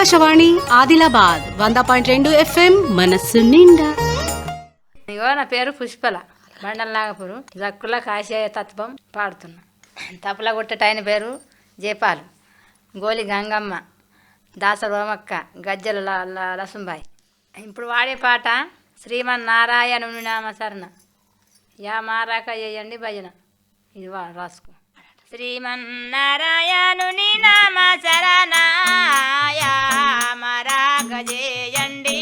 ఆకాశవాణి ఆదిలాబాద్ వంద పాయింట్ రెండు ఎఫ్ఎం మనస్సు నిండా. ఇగో నా పేరు పుష్పల బండల నాగపురం జక్కుల కాశీయ తత్వం పాడుతున్నా. తపల కొట్టేట పేరు జయపాలు గోలి గంగమ్మ దాస రోమక్క గజ్జల ల- లసుంబాయి. ఇప్పుడు వాడే పాట శ్రీమన్నారాయణుని నామ శరణ యా మారాక చేయండి భజన. ఇది వా రాసుకో. శ్రీమన్నారాయణుని నామ శరణ యా మారాక చేయండి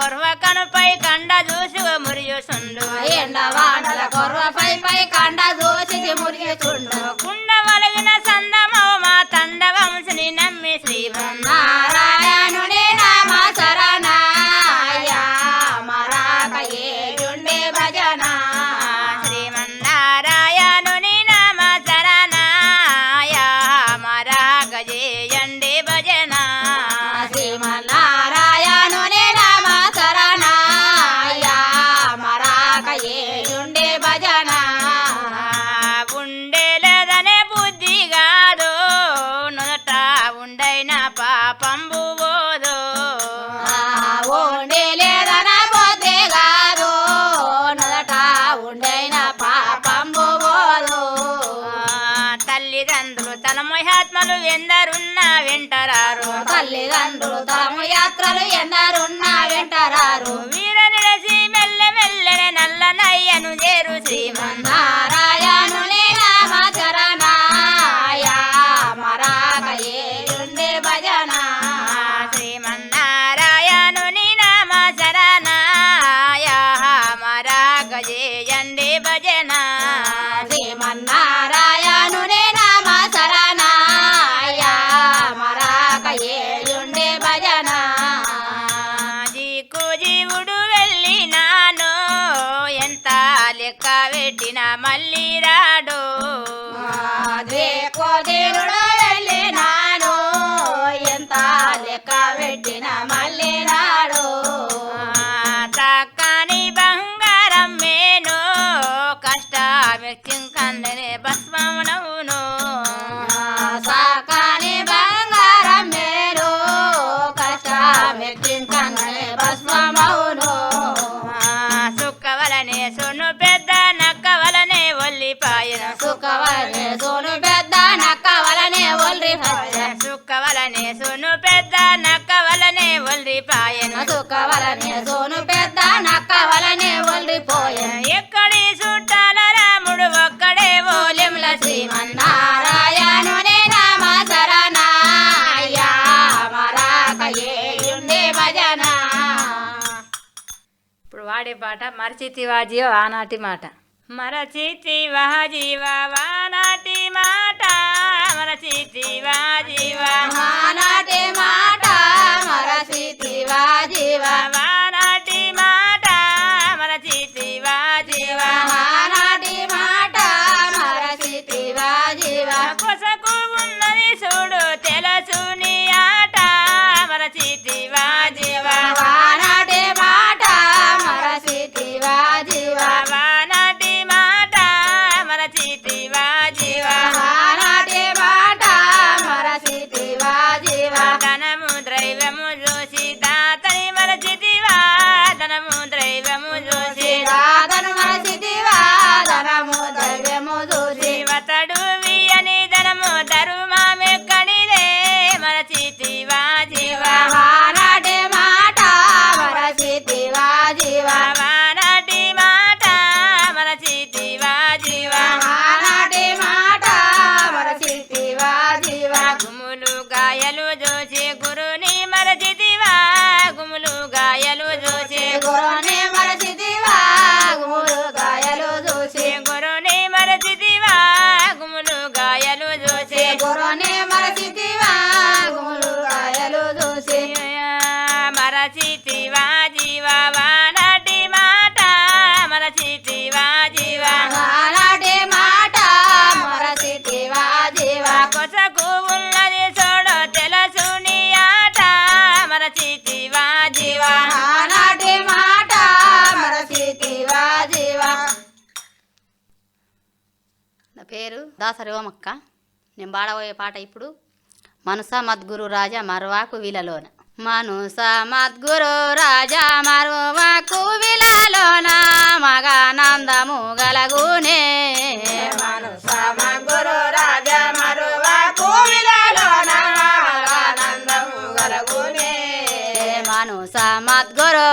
కొర్వ కనుపై కండ చూసి మురియుసుండు ఎండవానల కొర్రపై పై కండ దూసి మురిగిచుండు తన మహాత్మలు ఎందరున్నా వెంటరారు. తల్లిదండ్రులు తమ యాత్రలు ఎన్నరున్నా వెంటరారు. వీర నిలసి మెల్ల మెల్లనే నల్ల నయ్యను చేరు శ్రీమన్ I'm. ఒల్లిపాయన సుఖవలనే సోను పెద్ద నక్కవలనే ఒల్రిపోయే ఎక్కడి చుట్టాల రాముడు ఒక్కడే ఓలెముల శ్రీమన్నారాయణుని నామ శరణాయ మరాకయేయుండే భజన. ఇప్పుడు వాడే పాట మరచితివా జీవ ఆనాటి మాట. మరచితివా జీవ వానాటి మాట. మరచితివా జీవ ఆనాటి మాట. Titi. పేరు దాసరి ఓమక్క నేను బాడబోయే పాట ఇప్పుడు మనస మద్గురు రాజా మర్వాకు విలలోన మనస మద్గురు రాజా మరువాకు విలలోన మగానందము గలగునే మనుస మద్గురు రాజా మరువాకు విలలోన మగానందము గలగునే మనుస మద్గురు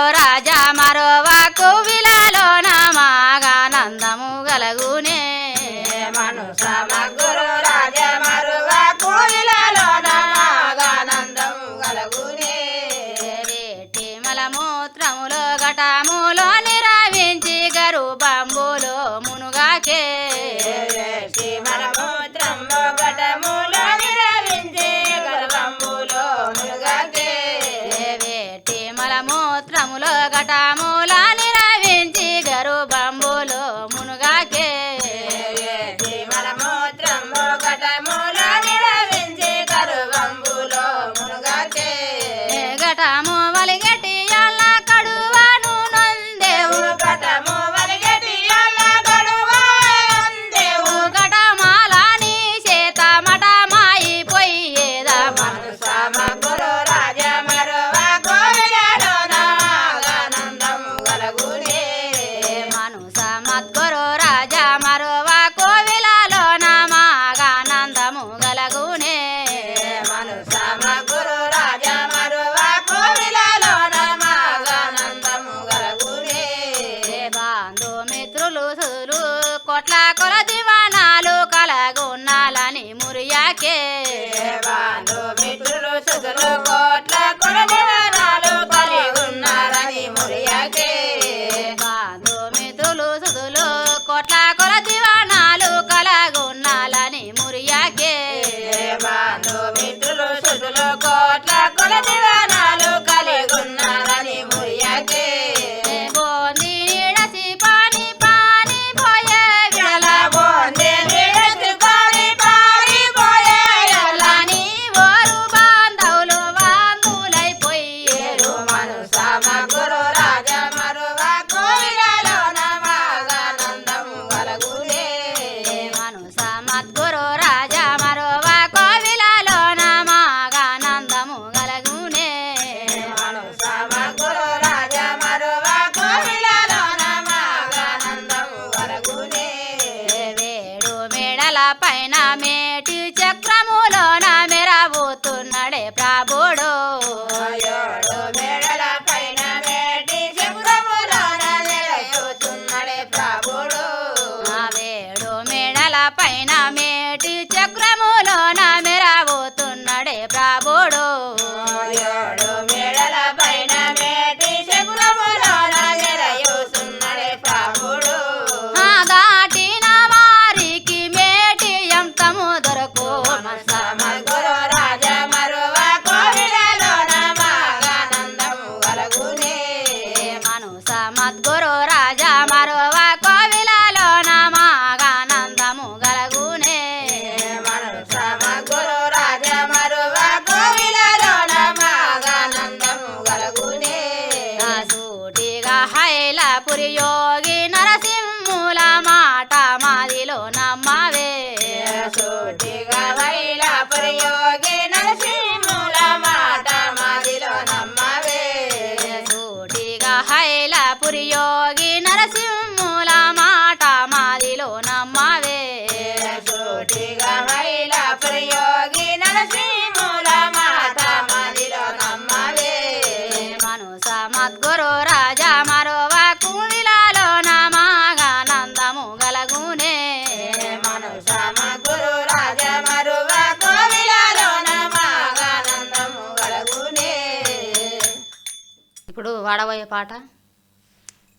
వాడబోయే పాట?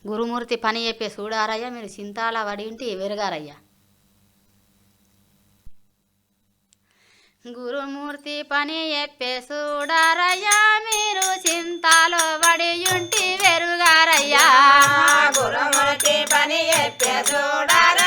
గురుమూర్తి పని చెప్పే చూడారయ్య మీరు చింతాల వడింటి వెరగారయ్యా. గురుమూర్తి పని చెప్పే చూడారయ్యా మీరు చింతాలో ఉంటి వెరుగారయ్యా. గురుమూర్తి పని చెప్పే చూడారు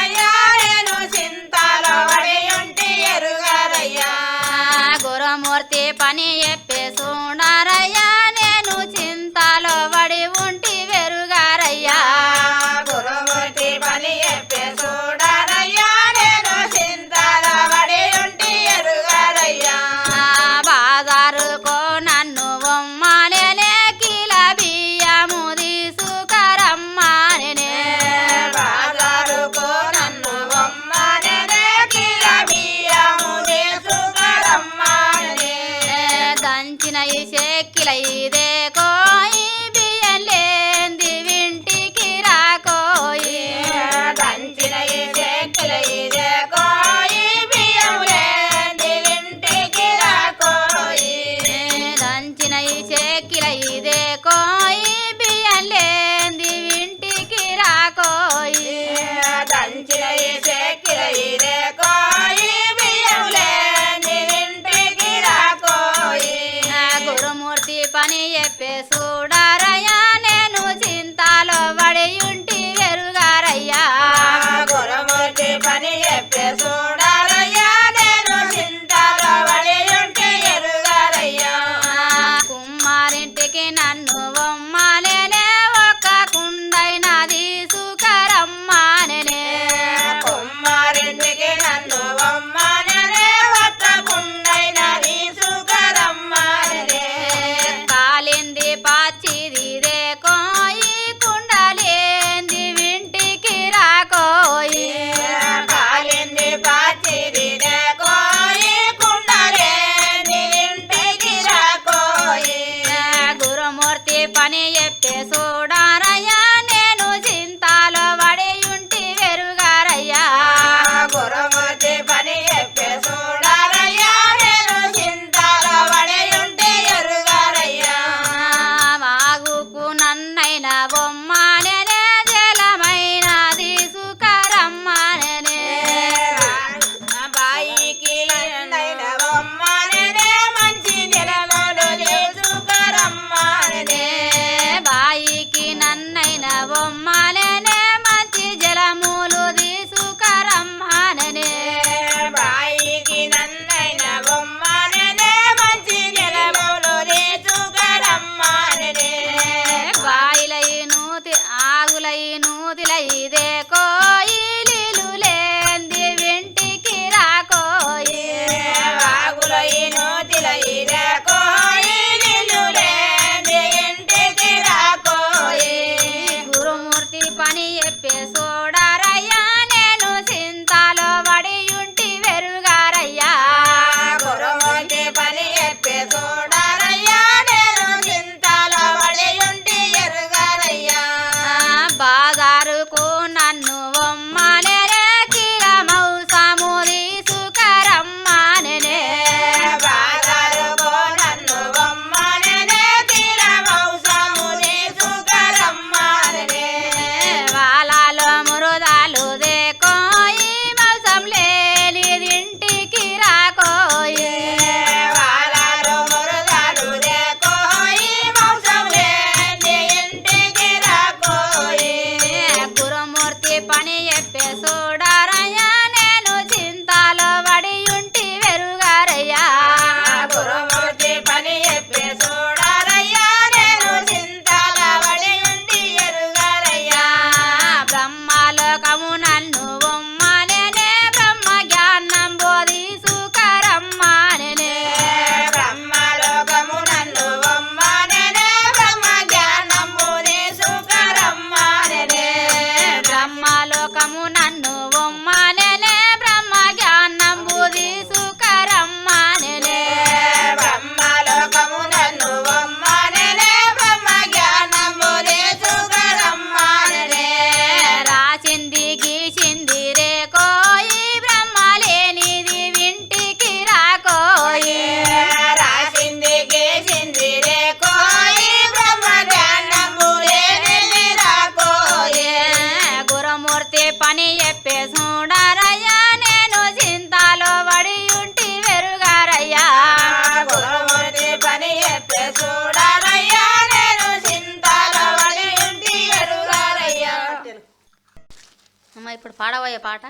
పాడబోయే పాట?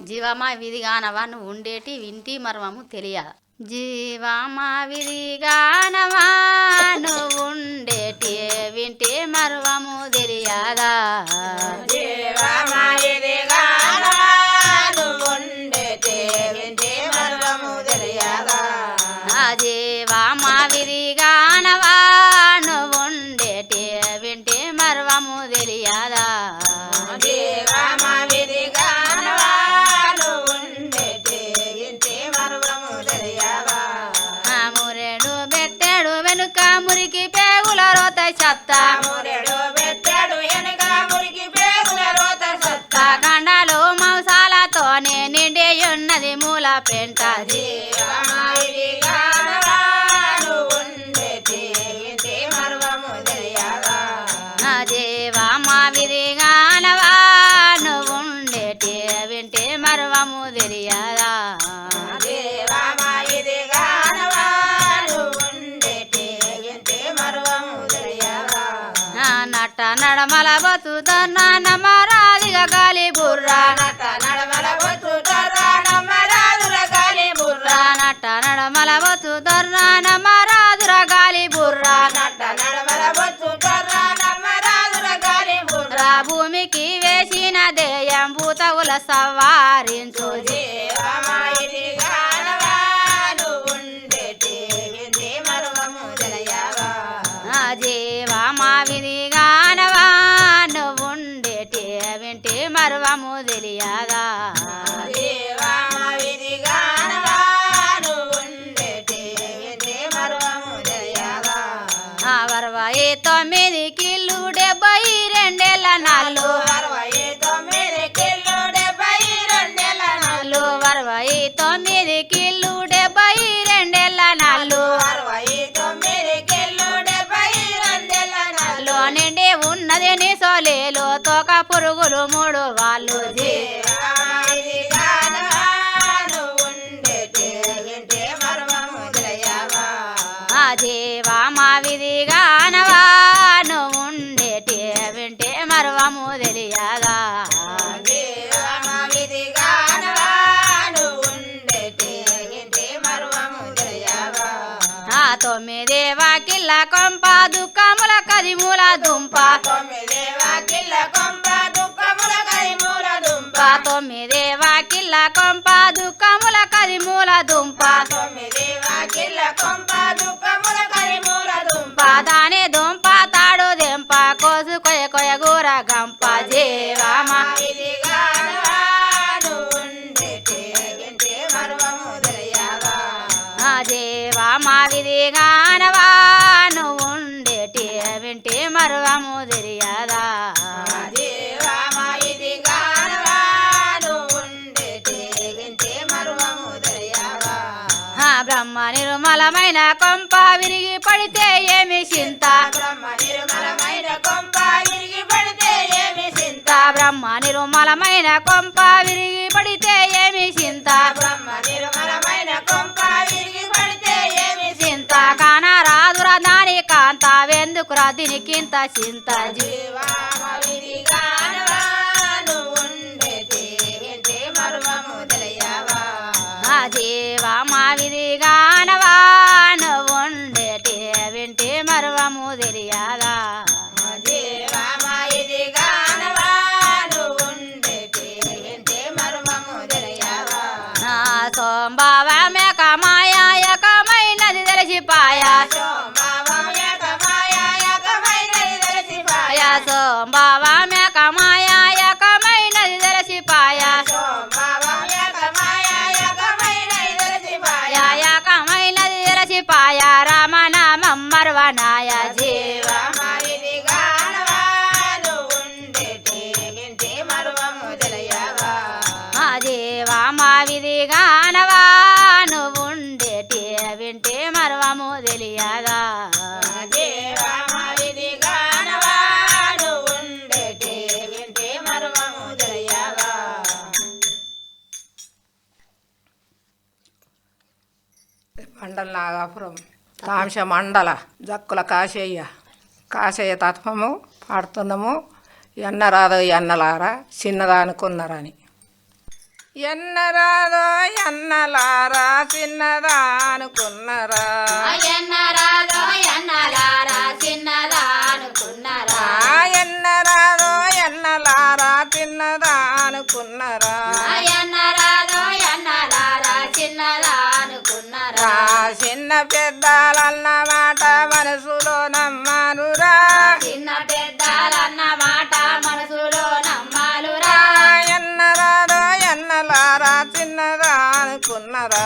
జీవమా విధిగానవా? నువ్వు ఉండేటి వింటి మర్మము తెలియదు? జీవమా విధిగానవా? నువ్వు ఉండేటి వింటి మర్మము తెలియదా? జీవమా వింటి తెలియదా? సత్తా మూల పెంట. నడమల బతుతన్న నమరాదిగ గాలి బుర్రా. నట నడమల బతుతన్న నమరాదుర గాలి బుర్రా. నట నడమల బతుతన్న నమరాదుర గాలి బుర్రా. నట నడమల బతుతన్న నమరాదుర గాలి బుర్రా. భూమికి వేసిన దేయం భూతవుల సవారించు దేని సోలేలు తోక పురుగులు మూడు వాళ్ళు జీవా మా విధిగా అనవాను ఉండేటి వింటే మరువ తెలియగా తొమ్మిదేవా వాకిల్లా కొంపాదుకు కరిమూల దుంప. తొమ్మిదేవా కిల్ల కొంప దుఃఖముల కరిమూల దుంప. తొమ్మిదేవా కిల్ల కొంప దుఃఖముల కరిమూల దుంప. తొమ్మిదేవా కిల్ల కొంప దుఃఖముల కరిమూల దుంప. దాని దుంప తాడు దింప కోసు కొయ కొయ గోర గంప. జీవమా. ఇదిగా నిర్మలమైన కొంప విరిగి పడితే ఏమి చింత? బ్రహ్మ నిర్మలమైన కొంప ఇరిగి పడితే ఏమి చింత? చింత బ్రహ్మ నిర్మలమైన కొంప విరిగి పడితే ఏమి చింత? బ్రహ్మ నిర్మలమైన కొంప ఇరిగి పడితే ఏమి చింత? కాన రాదురా దాని కాంత వెందుకురా దీనికింత చింత? విధిగా జీవా మా విధిగానవా మండల నాగాపురం తాంశ మండల జక్కుల కాశయ్య కాశయ్య తత్వము పాడుతున్నాము. ఎన్నరాదో ఎన్నలారా చిన్నదా అనుకున్నారని ఎన్నరాదో ఎన్నలారా చిన్నదా అనుకున్నారా ఎన్నరాలో ఎన్నలారా చిన్నదా అనుకున్నారా ఎన్నరాదో ఎన్నలారా చిన్నదా అనుకున్నారా చిన్న పెద్దలన్న మాట మనసులో నమ్మానురా. చిన్న పెద్దలన్న మాట మనసులో నమ్మాలురా ఎన్నరాదో ఎన్నలారా చిన్నదా అనుకున్నారా.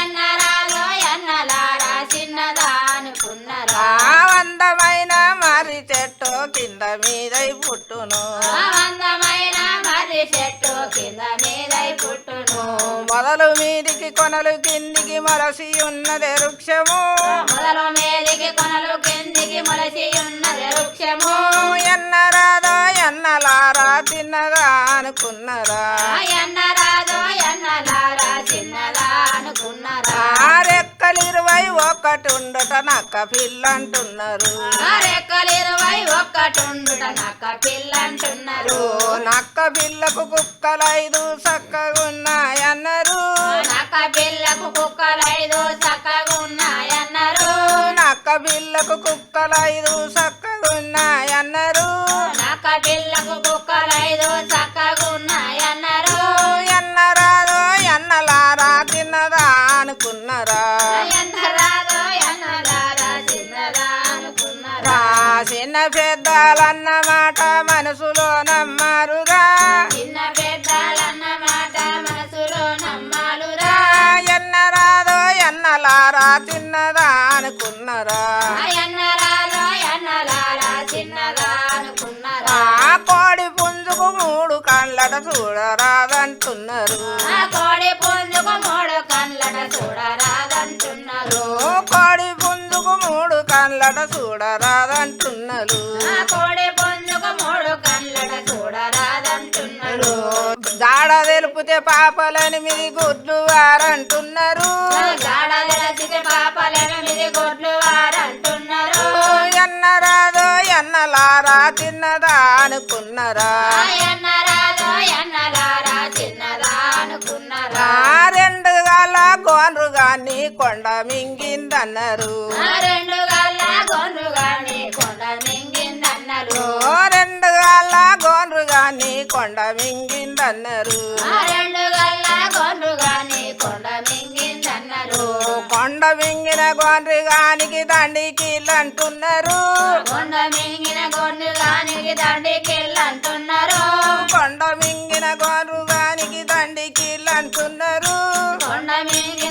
ఎన్నరాలో ఎన్నలారా చిన్నదా అనుకున్నారా. అందమైన మరి చెట్టు కింద మీదై పుట్టును. అందమైన మరి చెట్టు కింద పుట్టును మొదలు మీదికి కొనలు కిందికి మరసి ఉన్నది వృక్షము. మొదలు మీదికి కొనలు కిందికి మొలసి ఉన్నది వృక్షము. ఎన్నరాదో ఎన్నలారా చిన్నదా అనుకున్నారా ఎన్నరాదో ఎన్నలారా చిన్నదా అనుకున్నారా రెక్కలు ఇరవై ఒకటి ఉండట నక్క పిల్లంటున్నారు. రెక్కలు ఇరవై ఒక్కటుండుట నక్క పిల్లంటున్నారు. నక్క పిల్లకు కుక్కలైదు చక్కగున్నాయన్నారు. నక్క పిల్లకు కుక్కలైదు చక్కగా ఉన్నాయన్నారు నక్క పిల్లకు కుక్కలైదు చక్కగున్నాయన్నారు నక్క పిల్లకు కుక్కలైదు చక్కగా ఉన్నాయన్నారు ఎన్నరాదో ఎన్నలారా తిన్నదా అనుకున్నారా. రాసిన పెద్దలన్న మాట మనసులో నమ్మారురా. చిన్న పెద్దలన్న మాట మనసులో నమ్మాలురా ఎన్నరాదో ఎన్నలారా తిన్నదా అనుకున్నారా? ఆ కోడి పుంజుకు మూడు కళ్ళట చూడరాదంటున్నారు. ఆ కోడి పుంజుకు మూడు కళ్ళట చూడరాదంటున్నారు. కోడి పుంజుకు మూడు కళ్ళట చూడరాదంటున్నారు. ఆ కోడి పుంజుకు మూడు కళ్ళట చూడరాదంటున్నారు. జాడ తెలిపితే తెలిసితే పాపలెనిమిది గొడ్లు వారంటున్నారు. ఎన్నరాదో ఎన్నలారా తిన్నదా అనుకున్నారా? రెండు గాల గోన్రు గాని కొండ మింగిందన్నారు. రెండు గల్ల గొండ్రు గాని కొండ మింగిందన్నారు. రెండు గాల గల్ల గోన్రు గాని కొండ మింగిందన్నారు. గాని కొండ మింగిన గోన్రు గానికి దండికి అంటున్నారు కొండ మింగిన గొండ్రు గానికి దండికెళ్ళంటున్నారు కొండ మింగిన గోన్రు గానికి అంటున్నారు కొండ మింగిన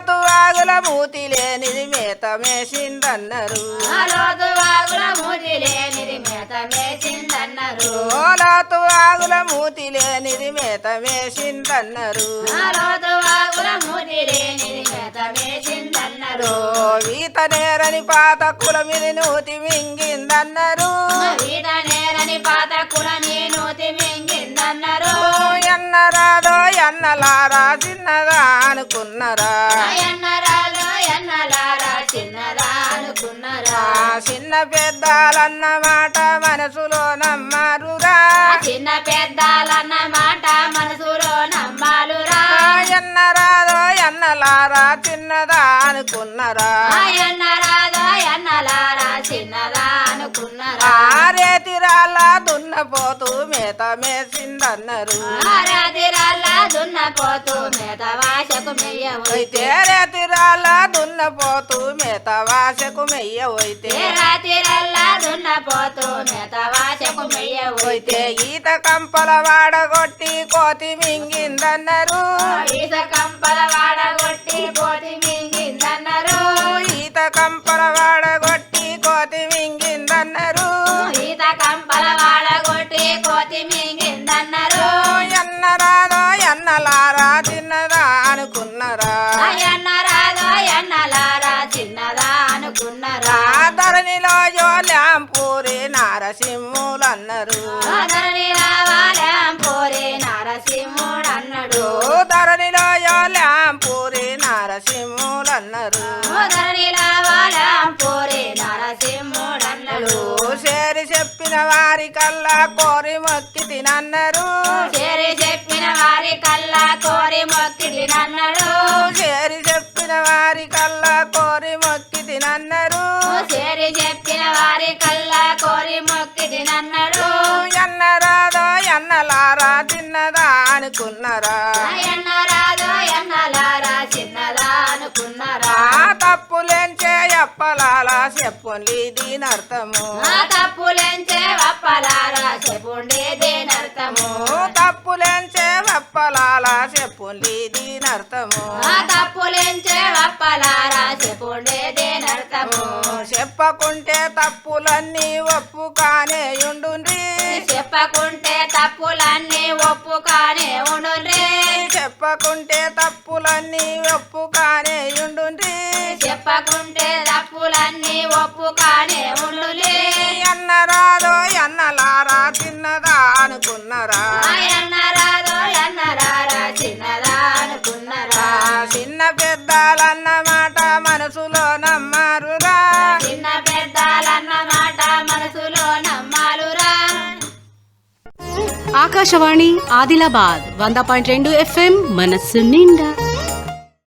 లోతు వాగుల మూతి లేనిది మేత మేసిందన్నారు. లోతు వాగుల మూతి లేనిది మేత మేసిందన్నారు. లోతు వాగుల మూతి లేనిది మేత మేసిందన్నారు. లోతు వాగుల మూతి లేనిది మేత మేసిందన్నారు. ఈత నేరని పాత కుల మీద నూతి మింగిందన్నారు. వీట నేరని పాత కుల నేను మింగిందన్నారు. ఓ ఎన్నరాదో ఎన్నలారా చిన్నదా అనుకున్నరా? చిన్న పెద్దాలన్న మాట మనసులో నమ్మారురా. చిన్న పెద్దాలన్న మాట మనసులో నమ్మాలురా ఆ ఎన్నరాదో ఎన్నలారా చిన్నదా అనుకున్నరా? దున్నపోతూ మేత మేసిందన్నారు ఆ రాతిరల్లా దున్నపోతూ మేత వాసకు మెయ్యవు అయితే రేతిరాల దున్నపోతూ మేత వాసకు మెయ్యవైతే ఏ రాతిరల్లా దున్నపోతూ మేత వాసకు మెయ్యవు అయితే ఈత కంపల వాడగొట్టి కోతి మింగిందన్నారు ఈత కంపల వాడగొట్టి కోతి మింగిందన్నారు ఈత కంపల వాడగొట్టి కోతి మింగిందన్నారు ఈత కంపల కోతి మింగిందన్నారు. ఎన్నరాదో ఎన్నలారా తిన్నదా అనుకున్నరా? ఎన్నరాదో ఎన్నలారా చిన్నదా అనుకున్నారా? ఆ ధరణిలో జోల్యాంపూరి నారసింహులన్నారు. వారి కల్లా కోరి మొక్కి తినన్నారు. చేరి చెప్పిన వారి కల్లా కోరి మొక్కి తినన్నాడు చేరి చెప్పిన వారి కల్లా కోరి మొక్కి తినన్నారు. చేరి చెప్పిన వారి కల్లా కోరి మొక్కి తినన్నాడు ఎన్నరాదో ఎన్నలారా తిన్నదా అనుకున్నరా. ఎన్నరాదో ఎన్నలారా చిన్నదా అనుకున్నారా. ఆ చెప్పలాలా చెప్పుండి దీని అర్థము ఆ తప్పులెంచే వప్పలారా చెప్పుండే దేనర్థము తప్పులేంచే వప్పలాలా చెప్పుండి దీని అర్థము ఆ తప్పులెంచే వప్పలారా చెప్పుండే దేనర్థము చెప్పకుంటే తప్పులన్నీ ఒప్పుకానే ఉండుండ్రి. చెప్పకుంటే తప్పులన్నీ ఒప్పుకానే ఉండుండ్రి. చెప్పకుంటే తప్పులన్నీ ఒప్పుకానే ఉండులే. ఎన్నరాదో ఎన్నలారా తిన్నదా అనుకున్నరా. ఆ ఎన్నరాదో ఎన్నరారా చిన్నదా అనుకున్నారా. చిన్న పెద్దాలన్న మాట మనసులో నమ్మారురా. చిన్న పెద్దాలన్న మాట మనసులో నమ్మాలురా ఆకాశవాణి ఆదిలాబాద్ వంద పాయింట్ రెండు ఎఫ్ఎం మనస్సు నిండా.